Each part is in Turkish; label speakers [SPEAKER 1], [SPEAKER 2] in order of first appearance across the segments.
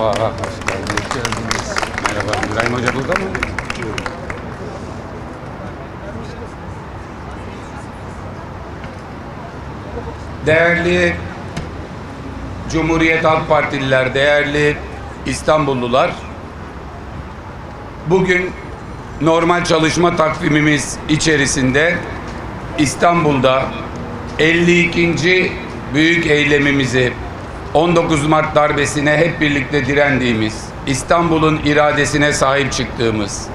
[SPEAKER 1] Merhaba, hoş geldiniz. Merhaba, İbrahim Hoca burada mı? Değerli Cumhuriyet Halk Partililer, değerli İstanbullular, bugün normal çalışma takvimimiz içerisinde İstanbul'da 52. büyük eylemimizi 19 Mart darbesine hep birlikte direndiğimiz, İstanbul'un iradesine sahip çıktığımız,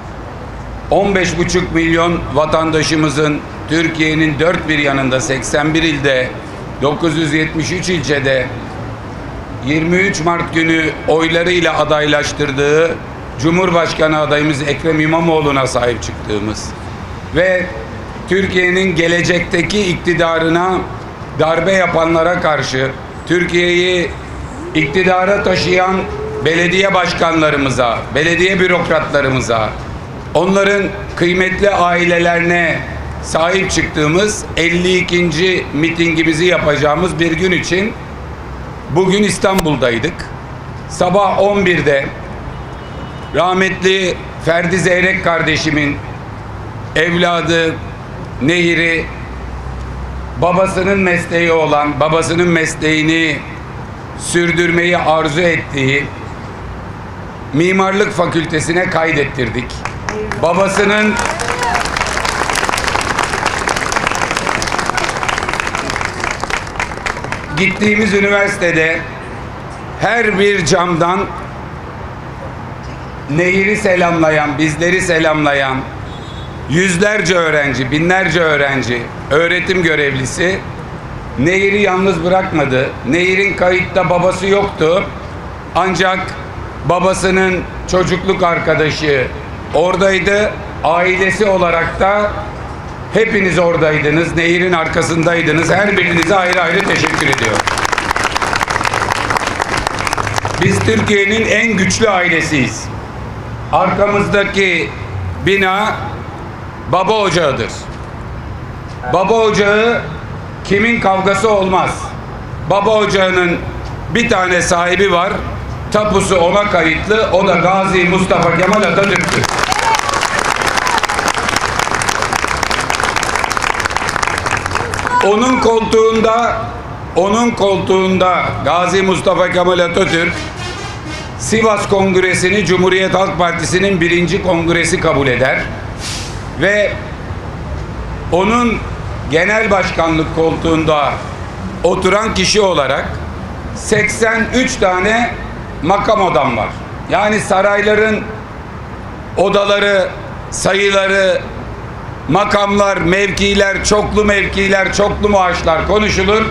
[SPEAKER 1] 15,5 milyon vatandaşımızın Türkiye'nin dört bir yanında 81 ilde 973 ilçede 23 Mart günü oylarıyla adaylaştırdığı Cumhurbaşkanı adayımız Ekrem İmamoğlu'na sahip çıktığımız ve Türkiye'nin gelecekteki iktidarına darbe yapanlara karşı Türkiye'yi iktidara taşıyan belediye başkanlarımıza, belediye bürokratlarımıza, onların kıymetli ailelerine sahip çıktığımız 52. mitingimizi yapacağımız bir gün için bugün İstanbul'daydık. Sabah 11'de rahmetli Ferdi Zeyrek kardeşimin evladı Nehir'i babasının mesleği olan, babasının mesleğini sürdürmeyi arzu ettiği mimarlık fakültesine kaydettirdik. Babasının gittiğimiz üniversitede her bir camdan nehiri selamlayan, bizleri selamlayan yüzlerce öğrenci, binlerce öğrenci, öğretim görevlisi Nehir'i yalnız bırakmadı. Nehir'in kayıtta babası yoktu. Ancak babasının çocukluk arkadaşı oradaydı. Ailesi olarak da hepiniz oradaydınız. Nehir'in arkasındaydınız. Her birinize ayrı ayrı teşekkür ediyorum. Biz Türkiye'nin en güçlü ailesiyiz. Arkamızdaki bina baba ocağıdır. Baba ocağı kimin kavgası olmaz. Baba ocağının bir tane sahibi var. Tapusu ona kayıtlı. O da Gazi Mustafa Kemal Atatürk'tür. Onun koltuğunda onun koltuğunda Gazi Mustafa Kemal Atatürk Sivas Kongresi'ni Cumhuriyet Halk Partisi'nin birinci kongresi kabul eder ve onun genel başkanlık koltuğunda oturan kişi olarak 83 tane makam odam var. Yani sarayların odaları, sayıları, makamlar, mevkiler, çoklu mevkiler, çoklu maaşlar konuşulur.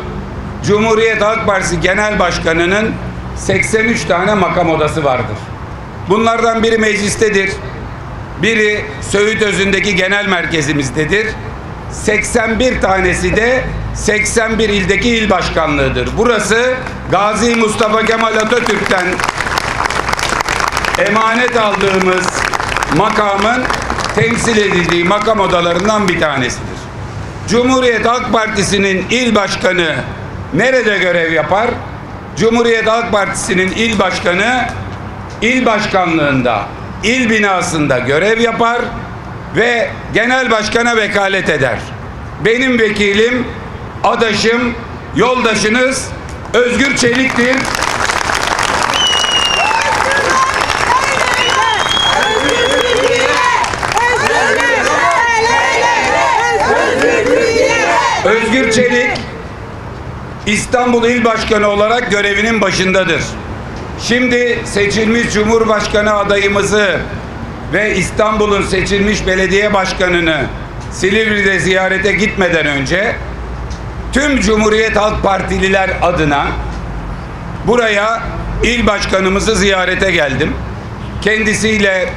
[SPEAKER 1] Cumhuriyet Halk Partisi Genel Başkanı'nın 83 tane makam odası vardır. Bunlardan biri meclistedir. Biri Söğüt Özü'ndeki genel merkezimizdedir. 81 tanesi de 81 ildeki il başkanlığıdır. Burası Gazi Mustafa Kemal Atatürk'ten emanet aldığımız makamın temsil edildiği makam odalarından bir tanesidir. Cumhuriyet Halk Partisi'nin il başkanı nerede görev yapar? Cumhuriyet Halk Partisi'nin il başkanı il başkanlığında, il binasında görev yapar ve genel başkana vekalet eder. Benim vekilim, adaşım, yoldaşınız Özgür Çelik'tir. Özgür Çelik İstanbul İl Başkanı olarak görevinin başındadır. Şimdi seçilmiş Cumhurbaşkanı adayımızı ve İstanbul'un seçilmiş belediye başkanını Silivri'de ziyarete gitmeden önce tüm Cumhuriyet Halk Partililer adına buraya il başkanımızı ziyarete geldim. Kendisiyle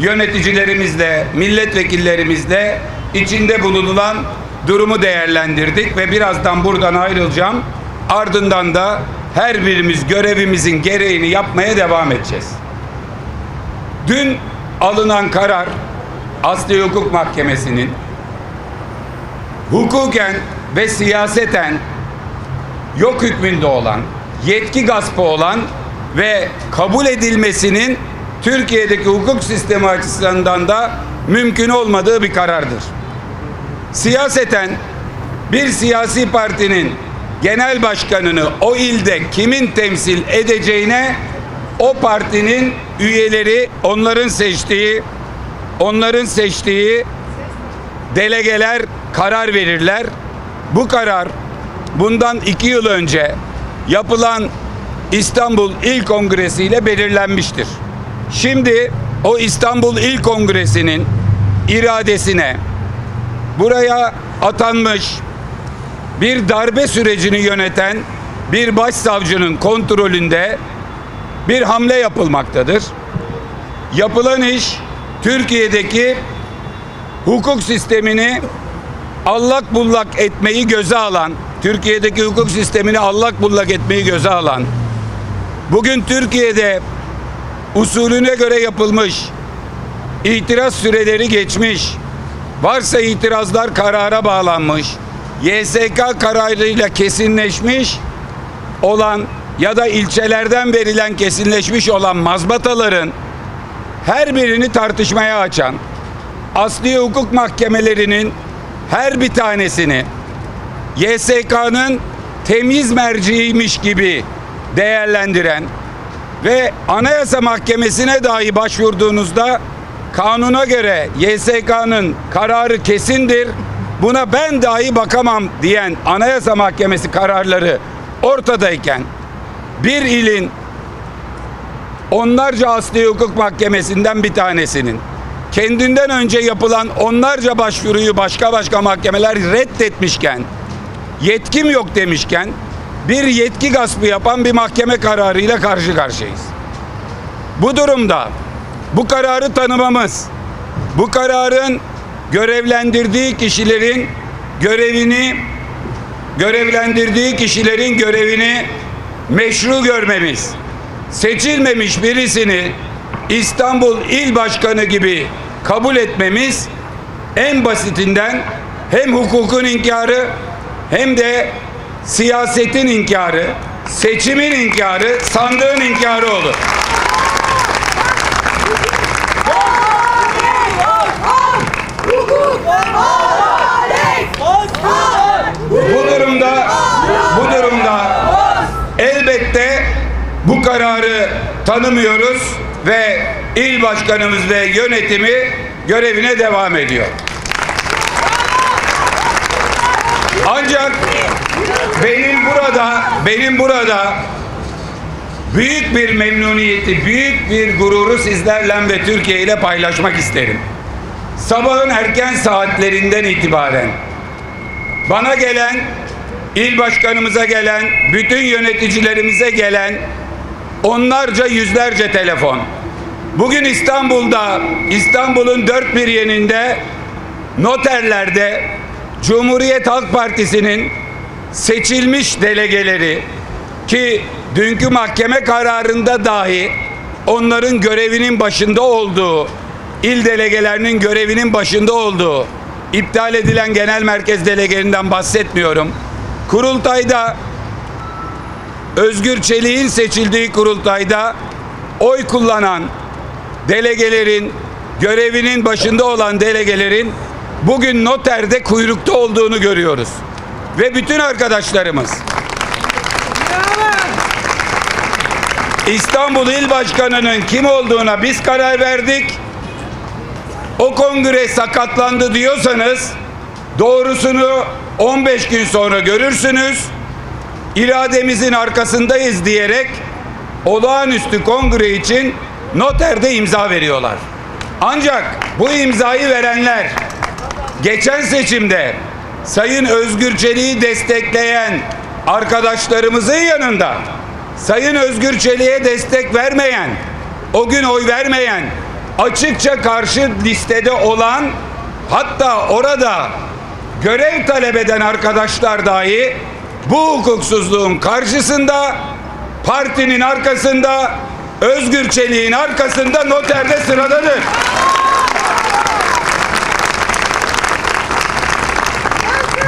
[SPEAKER 1] yöneticilerimizle, milletvekillerimizle içinde bulunulan durumu değerlendirdik ve birazdan buradan ayrılacağım. Ardından da her birimiz görevimizin gereğini yapmaya devam edeceğiz. Dün alınan karar Asli Hukuk Mahkemesi'nin hukuken ve siyaseten yok hükmünde olan, yetki gaspı olan ve kabul edilmesinin Türkiye'deki hukuk sistemi açısından da mümkün olmadığı bir karardır. Siyaseten bir siyasi partinin genel başkanını o ilde kimin temsil edeceğine o partinin üyeleri onların seçtiği onların seçtiği delegeler karar verirler. Bu karar bundan iki yıl önce yapılan İstanbul İl Kongresi ile belirlenmiştir. Şimdi o İstanbul İl Kongresi'nin iradesine buraya atanmış bir darbe sürecini yöneten bir başsavcının kontrolünde bir hamle yapılmaktadır. Yapılan iş Türkiye'deki hukuk sistemini allak bullak etmeyi göze alan, Türkiye'deki hukuk sistemini allak bullak etmeyi göze alan, bugün Türkiye'de usulüne göre yapılmış, itiraz süreleri geçmiş, varsa itirazlar karara bağlanmış, YSK kararıyla kesinleşmiş olan ya da ilçelerden verilen kesinleşmiş olan mazbataların her birini tartışmaya açan, asli hukuk mahkemelerinin her bir tanesini YSK'nın temiz merciğiymiş gibi değerlendiren ve Anayasa Mahkemesi'ne dahi başvurduğunuzda kanuna göre YSK'nın kararı kesindir. Buna ben dahi bakamam diyen Anayasa Mahkemesi kararları ortadayken bir ilin onlarca asli hukuk mahkemesinden bir tanesinin kendinden önce yapılan onlarca başvuruyu başka başka mahkemeler reddetmişken yetkim yok demişken bir yetki gaspı yapan bir mahkeme kararıyla karşı karşıyayız. Bu durumda bu kararı tanımamız, bu kararın görevlendirdiği kişilerin görevini görevlendirdiği kişilerin görevini meşru görmemiz, seçilmemiş birisini İstanbul İl Başkanı gibi kabul etmemiz en basitinden hem hukukun inkarı hem de siyasetin inkarı, seçimin inkarı, sandığın inkarı olur. Bu durumda bu durumda elbette bu kararı tanımıyoruz ve il başkanımız ve yönetimi görevine devam ediyor. Ancak benim burada benim burada büyük bir memnuniyeti, büyük bir gururu sizlerle ve Türkiye ile paylaşmak isterim. Sabahın erken saatlerinden itibaren bana gelen, il başkanımıza gelen, bütün yöneticilerimize gelen onlarca yüzlerce telefon. Bugün İstanbul'da, İstanbul'un dört bir yerinde noterlerde Cumhuriyet Halk Partisi'nin seçilmiş delegeleri ki dünkü mahkeme kararında dahi onların görevinin başında olduğu, il delegelerinin görevinin başında olduğu iptal edilen genel merkez delegelerinden bahsetmiyorum. Kurultayda Özgür Çelik'in seçildiği kurultayda oy kullanan delegelerin görevinin başında olan delegelerin bugün noterde kuyrukta olduğunu görüyoruz. Ve bütün arkadaşlarımız İstanbul İl Başkanı'nın kim olduğuna biz karar verdik. O kongre sakatlandı diyorsanız doğrusunu 15 gün sonra görürsünüz. İrademizin arkasındayız diyerek olağanüstü kongre için noterde imza veriyorlar. Ancak bu imzayı verenler geçen seçimde Sayın Özgür Çelik'i destekleyen arkadaşlarımızın yanında Sayın Özgür Çelik'e destek vermeyen, o gün oy vermeyen, açıkça karşı listede olan hatta orada görev talep eden arkadaşlar dahi bu hukuksuzluğun karşısında partinin arkasında Özgür Çelik'in arkasında noterde sıradadır.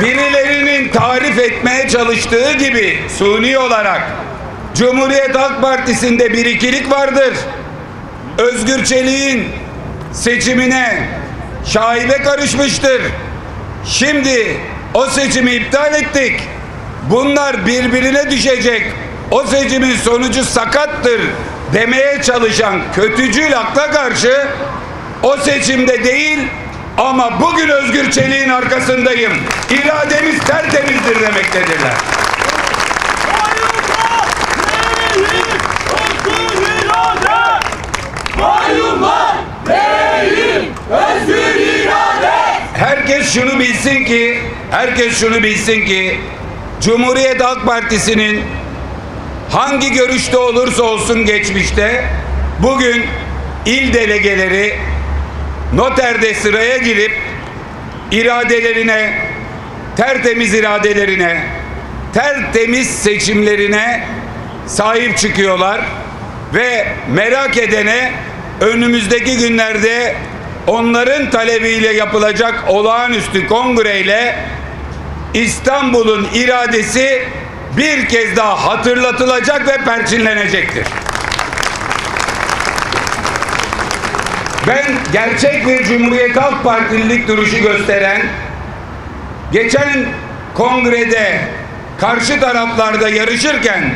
[SPEAKER 1] Birilerinin tarif etmeye çalıştığı gibi suni olarak Cumhuriyet Halk Partisi'nde bir ikilik vardır. Özgür Çelik'in seçimine şaibe karışmıştır. Şimdi o seçimi iptal ettik. Bunlar birbirine düşecek. O seçimin sonucu sakattır demeye çalışan kötücül akla karşı o seçimde değil ama bugün Özgür Çelik'in arkasındayım. İrademiz tertemizdir demektedirler. Herkes şunu bilsin ki, herkes şunu bilsin ki Cumhuriyet Halk Partisi'nin hangi görüşte olursa olsun geçmişte bugün il delegeleri noterde sıraya girip iradelerine, tertemiz iradelerine, tertemiz seçimlerine sahip çıkıyorlar ve merak edene önümüzdeki günlerde onların talebiyle yapılacak olağanüstü kongreyle İstanbul'un iradesi bir kez daha hatırlatılacak ve perçinlenecektir. Ben gerçek bir Cumhuriyet Halk Partililik duruşu gösteren, geçen kongrede karşı taraflarda yarışırken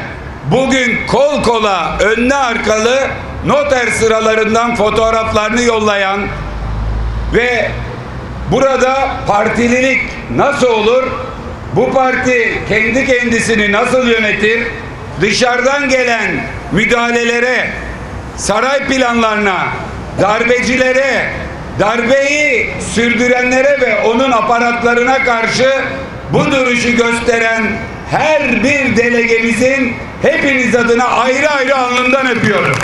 [SPEAKER 1] bugün kol kola önlü arkalı noter sıralarından fotoğraflarını yollayan ve burada partililik nasıl olur? Bu parti kendi kendisini nasıl yönetir? Dışarıdan gelen müdahalelere, saray planlarına, darbecilere, darbeyi sürdürenlere ve onun aparatlarına karşı bu duruşu gösteren her bir delegemizin hepiniz adına ayrı ayrı alnından öpüyorum.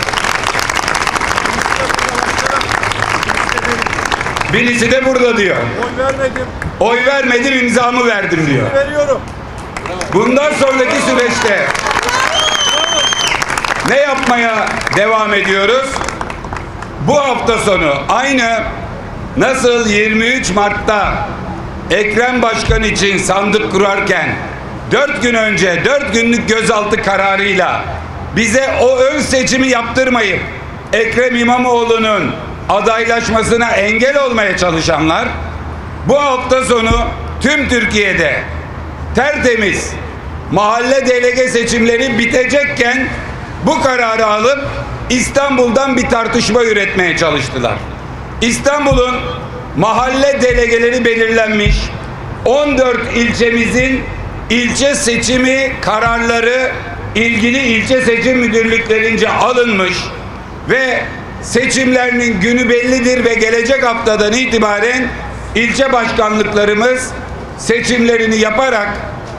[SPEAKER 1] Birisi de burada diyor.
[SPEAKER 2] Oy vermedim.
[SPEAKER 1] Oy vermedim imzamı verdim diyor.
[SPEAKER 2] Veriyorum.
[SPEAKER 1] Bundan sonraki süreçte ne yapmaya devam ediyoruz? Bu hafta sonu aynı nasıl 23 Mart'ta Ekrem Başkan için sandık kurarken 4 gün önce 4 günlük gözaltı kararıyla bize o ön seçimi yaptırmayıp Ekrem İmamoğlu'nun adaylaşmasına engel olmaya çalışanlar bu hafta sonu tüm Türkiye'de tertemiz mahalle delege seçimleri bitecekken bu kararı alıp İstanbul'dan bir tartışma üretmeye çalıştılar. İstanbul'un mahalle delegeleri belirlenmiş. 14 ilçemizin ilçe seçimi kararları ilgili ilçe seçim müdürlüklerince alınmış ve seçimlerinin günü bellidir ve gelecek haftadan itibaren ilçe başkanlıklarımız seçimlerini yaparak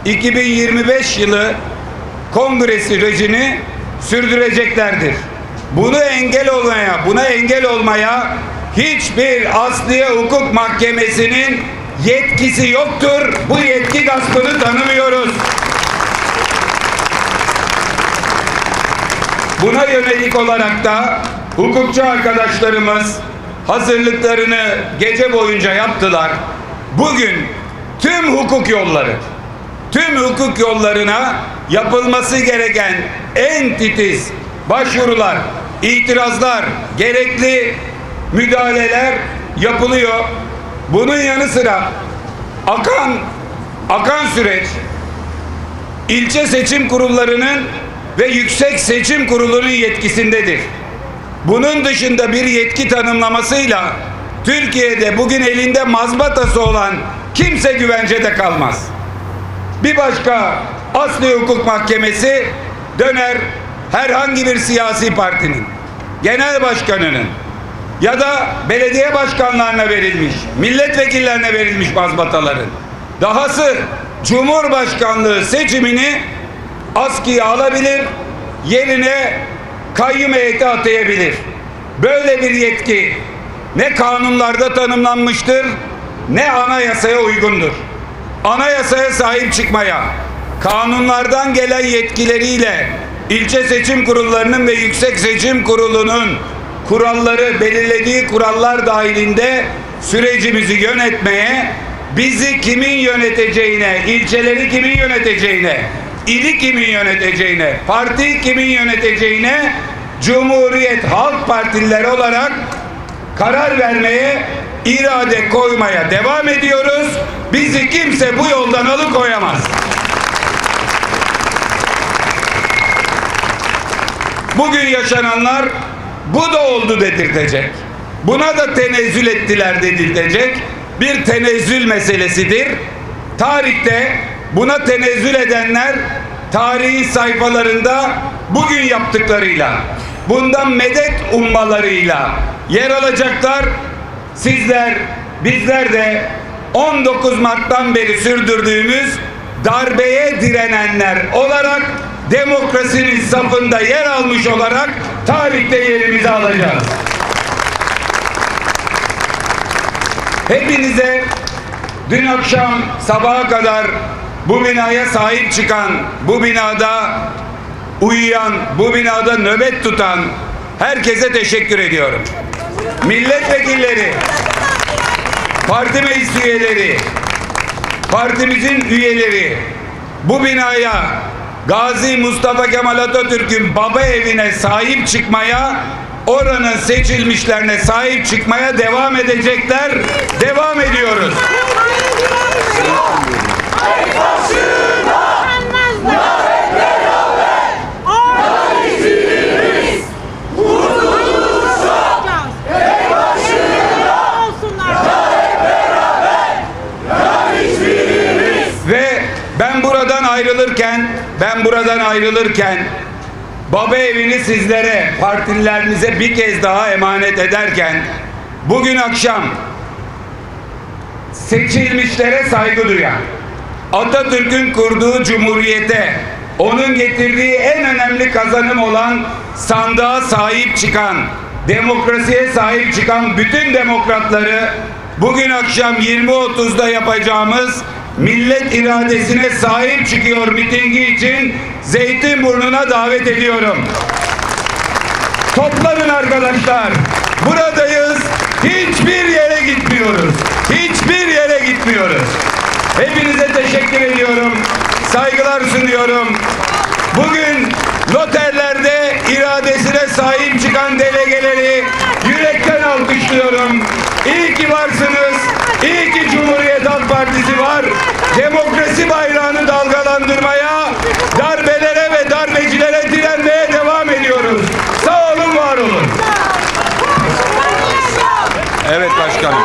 [SPEAKER 1] 2025 yılı kongre sürecini sürdüreceklerdir. Bunu engel olmaya, buna engel olmaya hiçbir Asliye Hukuk Mahkemesi'nin yetkisi yoktur. Bu yetki gaspını tanımıyoruz. Buna yönelik olarak da hukukçu arkadaşlarımız hazırlıklarını gece boyunca yaptılar. Bugün tüm hukuk yolları, tüm hukuk yollarına yapılması gereken en titiz başvurular, itirazlar, gerekli müdahaleler yapılıyor. Bunun yanı sıra akan akan süreç ilçe seçim kurullarının ve yüksek seçim kurulunun yetkisindedir. Bunun dışında bir yetki tanımlamasıyla Türkiye'de bugün elinde mazbatası olan kimse güvencede kalmaz. Bir başka Asli Hukuk Mahkemesi döner herhangi bir siyasi partinin, genel başkanının ya da belediye başkanlarına verilmiş, milletvekillerine verilmiş mazbataların dahası Cumhurbaşkanlığı seçimini askıya alabilir, yerine kayyum heyeti atayabilir. Böyle bir yetki ne kanunlarda tanımlanmıştır ne anayasaya uygundur. Anayasaya sahip çıkmaya, kanunlardan gelen yetkileriyle ilçe seçim kurullarının ve yüksek seçim kurulunun kuralları belirlediği kurallar dahilinde sürecimizi yönetmeye, bizi kimin yöneteceğine, ilçeleri kimin yöneteceğine, ili kimin yöneteceğine, partiyi kimin yöneteceğine Cumhuriyet Halk Partilileri olarak karar vermeye, irade koymaya devam ediyoruz. Bizi kimse bu yoldan alıkoyamaz. Bugün yaşananlar bu da oldu dedirtecek. Buna da tenezzül ettiler dedirtecek. Bir tenezzül meselesidir. Tarihte buna tenezzül edenler tarihin sayfalarında bugün yaptıklarıyla, bundan medet ummalarıyla yer alacaklar. Sizler, bizler de 19 Mart'tan beri sürdürdüğümüz darbeye direnenler olarak demokrasinin safında yer almış olarak tarihte yerimizi alacağız. Hepinize dün akşam sabaha kadar bu binaya sahip çıkan, bu binada uyuyan, bu binada nöbet tutan herkese teşekkür ediyorum. Milletvekilleri, parti meclis üyeleri, partimizin üyeleri bu binaya Gazi Mustafa Kemal Atatürk'ün baba evine sahip çıkmaya oranın seçilmişlerine sahip çıkmaya devam edecekler. Devam ediyoruz. Ben buradan ayrılırken, ben buradan ayrılırken baba evini sizlere, partililerinize bir kez daha emanet ederken bugün akşam seçilmişlere saygı duyan, Atatürk'ün kurduğu cumhuriyete, onun getirdiği en önemli kazanım olan sandığa sahip çıkan, demokrasiye sahip çıkan bütün demokratları bugün akşam 20.30'da yapacağımız millet iradesine sahip çıkıyor mitingi için Zeytinburnu'na davet ediyorum. Toplanın arkadaşlar. Buradayız. Hiçbir yere gitmiyoruz. Hiçbir yere gitmiyoruz. Hepinize teşekkür ediyorum. Saygılar sunuyorum. Bugün noterlerde iradesine sahip çıkan delegeleri yürekten alkışlıyorum. İyi ki varsınız. İyi ki Cumhuriyet Halk Partisi var. Demokrasi bayrağını dalgalandırmaya, darbelere ve darbecilere direnmeye devam ediyoruz. Sağ olun, var olun. Evet başkanım.